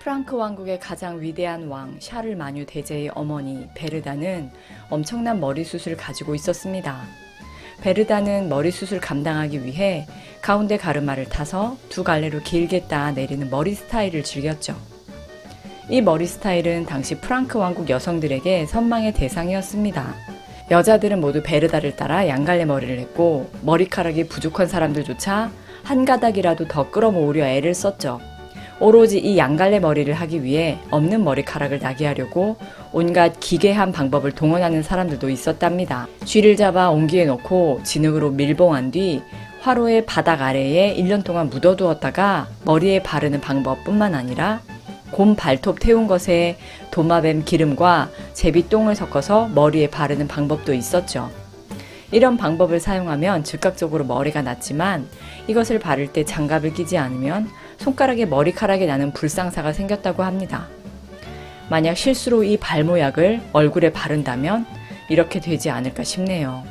프랑크 왕국의 가장 위대한 왕 샤를 마뉴 대제의 어머니 베르다는 엄청난 머리숱을 가지고 있었습니다. 베르다는 머리숱을 감당하기 위해 가운데 가르마를 타서 두 갈래로 길게 따 내리는 머리 스타일을 즐겼죠. 이 머리 스타일은 당시 프랑크 왕국 여성들에게 선망의 대상이었습니다. 여자들은 모두 베르다를 따라 양갈래 머리를 했고 머리카락이 부족한 사람들조차 한 가닥이라도 더 끌어모으려 애를 썼죠. 오로지 이 양갈래 머리를 하기 위해 없는 머리카락을 나게 하려고 온갖 기괴한 방법을 동원하는 사람들도 있었답니다. 쥐를 잡아 옹기에 넣고 진흙으로 밀봉한 뒤 화로의 바닥 아래에 1년 동안 묻어두었다가 머리에 바르는 방법뿐만 아니라 곰 발톱 태운 것에 도마뱀 기름과 제비똥을 섞어서 머리에 바르는 방법도 있었죠. 이런 방법을 사용하면 즉각적으로 머리가 났지만 이것을 바를 때 장갑을 끼지 않으면 손가락에 머리카락이 나는 불상사가 생겼다고 합니다. 만약 실수로 이 발모약을 얼굴에 바른다면 이렇게 되지 않을까 싶네요.